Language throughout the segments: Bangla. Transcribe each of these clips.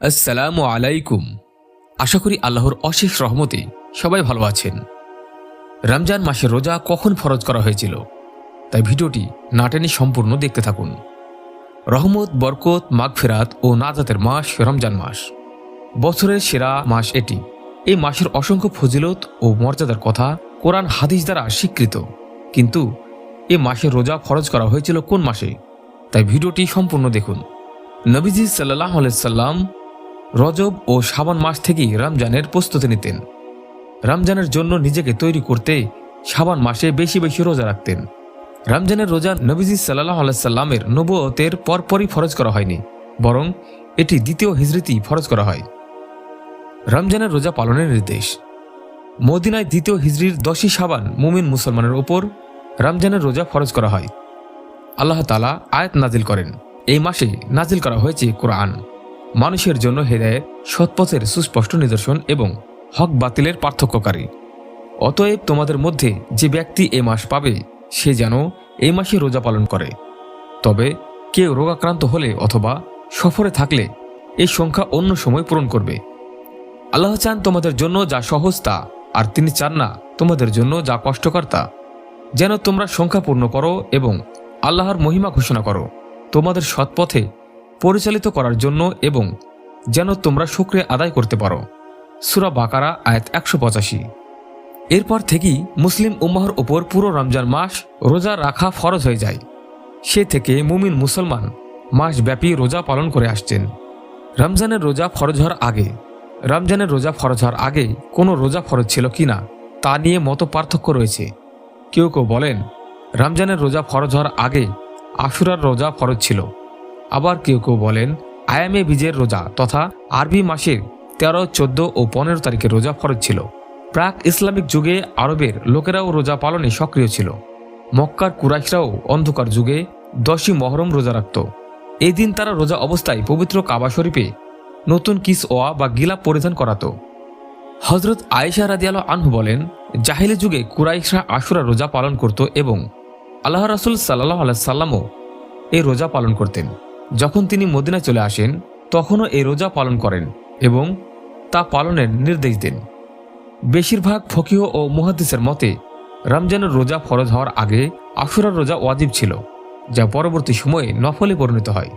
আসসালামু আলাইকুম। আশা করি আল্লাহর অশেষ রহমতে সবাই ভালো আছেন। রমজান মাসের রোজা কখন ফরজ করা হয়েছিল? তাই ভিডিওটি নাটেনি সম্পূর্ণ দেখতে থাকুন। রহমত, বরকত, মাগফেরাত ও নাজাতের মাস রমজান মাস। বছরের সেরা মাস এটি। এই মাসের অসংখ্য ফজিলত ও মর্যাদার কথা কোরআন হাদিস দ্বারা স্বীকৃত। কিন্তু এ মাসে রোজা ফরজ করা হয়েছিল কোন মাসে? তাই ভিডিওটি সম্পূর্ণ দেখুন। নবীজি সাল্লাহ সাল্লাম রজব ও শাবান মাস থেকেই রমজানের প্রস্তুতি নিতেন। রমজানের জন্য নিজেকে তৈরি করতে শাবান মাসে বেশি বেশি রোজা রাখতেন। রমজানের রোজা নবীজি সাল্লাহ সাল্লামের নবতের পরপরই ফরজ করা হয়নি, বরং এটি দ্বিতীয় হিজরিতি ফরজ করা হয়। রমজানের রোজা পালনের নির্দেশ। মদিনায় দ্বিতীয় হিজরির দশই সাবান মুমিন মুসলমানের ওপর রমজানের রোজা ফরজ করা হয়। আল্লাহ তালা আয়াত নাজিল করেন। এই মাসে নাজিল করা হয়েছে কোরআন। মানুষের জন্য হেদায়েত সৎপথের সুস্পষ্ট নিদর্শন এবং হক বাতিলের পার্থক্যকারী। অতএব তোমাদের মধ্যে যে ব্যক্তি এ মাস পাবে, সে যেন এই মাসে রোজা পালন করে। তবে কেউ রোগাক্রান্ত হলে অথবা সফরে থাকলে এই সংখ্যা অন্য সময় পূরণ করবে। আল্লাহ চান তোমাদের জন্য যা সহজ তা, আর তিনি চান না তোমাদের জন্য যা কষ্টকর তা। যেন তোমরা সংখ্যা পূর্ণ করো এবং আল্লাহর মহিমা ঘোষণা করো। তোমাদের সৎপথে পরিচালিত করার জন্য এবং যেন তোমরা শুক্রে আদায় করতে পারো। সুরা বাকারা, আয়াত একশো পঁচাশি। এরপর থেকেই মুসলিম উম্মাহর ওপর পুরো রমজান মাস রোজা রাখা ফরজ হয়ে যায়। সে থেকে মুমিন মুসলমান মাসব্যাপী রোজা পালন করে আসছেন। রমজানের রোজা ফরজ হওয়ার আগে, রমজানের রোজা ফরজ হওয়ার আগে কোনো রোজা ফরজ ছিল কিনা তা নিয়ে মত পার্থক্য রয়েছে। কেউ কেউ বলেন, রমজানের রোজা ফরজ হওয়ার আগে আশুরার রোজা ফরজ ছিল। আবার কেউ কেউ বলেন আয়ামে বীজের রোজা তথা আরবি মাসের তেরো, চোদ্দ ও পনেরো তারিখে রোজা ফরজ ছিল। প্রাক ইসলামিক যুগে আরবের লোকেরাও রোজা পালনে সক্রিয় ছিল। মক্কার কুরাইশরাও অন্ধকার যুগে দশই মহরম রোজা রাখত। এই দিন তারা রোজা অবস্থায় পবিত্র কাবা শরীফে নতুন কিস ওয়া বা গিলাপ পরিধান করাতো। হজরত আয়েশা রাদিয়াল আনহু বলেন, জাহিলি যুগে কুরাইশরা আশুরা রোজা পালন করত এবং আল্লাহ রাসুল সাল্লাহ আল্লাহ সাল্লামও এই রোজা পালন করতেন। যখন তিনি মদিনা চলে আসেন, তখনও এই রোজা পালন করেন এবং তা পালনের নির্দেশ দেন। বেশিরভাগ ফকিহ ও মুহাদ্দিসের মতে, রমজানের রোজা ফরজ হওয়ার আগে আশুরার রোজা ওয়াজিব ছিল, যা পরবর্তী সময়ে নফলে পরিণত হয়।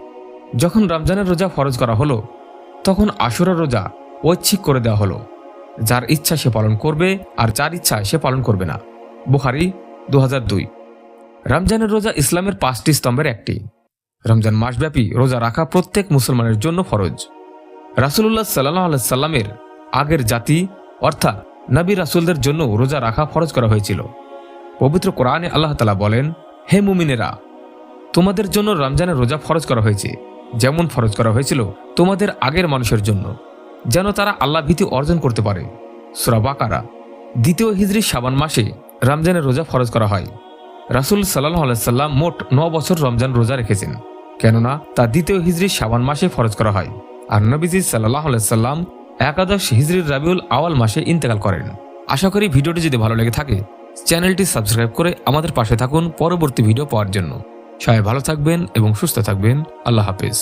যখন রমজানের রোজা ফরজ করা হলো, তখন আশুরার রোজা ঐচ্ছিক করে দেওয়া হলো। যার ইচ্ছা সে পালন করবে, আর যার ইচ্ছা সে পালন করবে না। বুখারি দু রমজানের রোজা ইসলামের পাঁচটি স্তম্ভের একটি। রমজান মাসব্যাপী রোজা রাখা প্রত্যেক মুসলমানের জন্য ফরজ। রাসুল্লাহ সাল্লাহ সাল্লামের আগের জাতি, অর্থাৎ নবী রাসুলদের জন্য রোজা রাখা ফরজ করা হয়েছিল। পবিত্র কোরআনে আল্লাহ তালা বলেন, হে মুমিনেরা, তোমাদের জন্য রমজানের রোজা ফরজ করা হয়েছে, যেমন ফরজ করা হয়েছিল তোমাদের আগের মানুষের জন্য, যেন তারা আল্লাহ ভীতি অর্জন করতে পারে। সুরা বাকারা, দ্বিতীয় হিজরি সাবান মাসে রমজানের রোজা ফরজ করা হয়। রাসুল সাল্লাহ আলাইসাল্লাম মোট ন বছর রমজান রোজা রেখেছেন। কেননা তা দ্বিতীয় হিজড়ি সাবান মাসে ফরজ করা হয়। আর নবীজি সাল্লাহ আলাইসাল্লাম একাদশ হিজড়ির রাবিউল আওয়াল মাসে ইন্তেকাল করেন। আশা করি ভিডিওটি যদি ভালো লেগে থাকে, চ্যানেলটি সাবস্ক্রাইব করে আমাদের পাশে থাকুন পরবর্তী ভিডিও পাওয়ার জন্য। সবাই ভালো থাকবেন এবং সুস্থ থাকবেন। আল্লাহ হাফিজ।